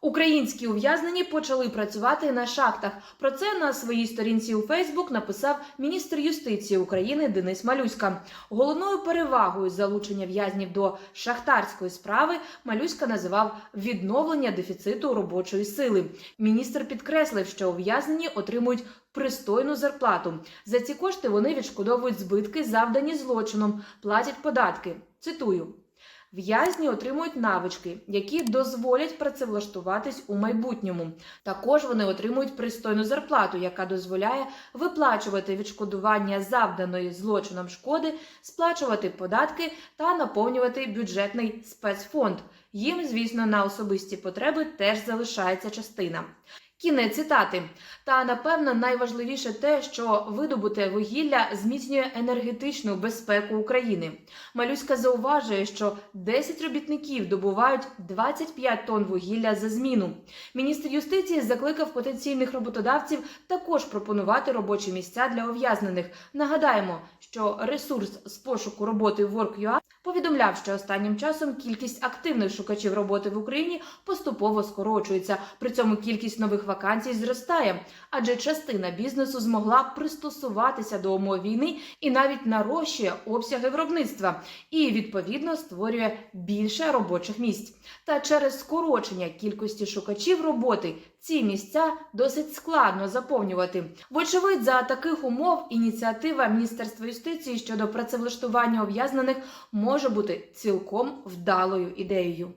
Українські ув'язнені почали працювати на шахтах. Про це на своїй сторінці у Фейсбук написав міністр юстиції України Денис Малюська. Головною перевагою залучення в'язнів до шахтарської справи Малюська називав відновлення дефіциту робочої сили. Міністр підкреслив, що ув'язнені отримують пристойну зарплату. За ці кошти вони відшкодовують збитки, завдані злочином, платять податки. Цитую. В'язні отримують навички, які дозволять працевлаштуватись у майбутньому. Також вони отримують пристойну зарплату, яка дозволяє виплачувати відшкодування завданої злочином шкоди, сплачувати податки та наповнювати бюджетний спецфонд. Їм, звісно, на особисті потреби теж залишається частина. Кінець цитати. Та напевно найважливіше те, що видобуте вугілля зміцнює енергетичну безпеку України. Малюська зауважує, що 10 робітників добувають 25 тонн вугілля за зміну. Міністр юстиції закликав потенційних роботодавців також пропонувати робочі місця для ув'язнених. Нагадаємо, що ресурс з пошуку роботи Work.ua повідомляв, що останнім часом кількість активних шукачів роботи в Україні поступово скорочується. При цьому кількість нових вакансій зростає, адже частина бізнесу змогла пристосуватися до умов війни і навіть нарощує обсяги виробництва і відповідно створює більше робочих місць. Та через скорочення кількості шукачів роботи ці місця досить складно заповнювати. Вочевидь, за таких умов ініціатива Міністерства юстиції щодо працевлаштування ув'язнених може бути цілком вдалою ідеєю.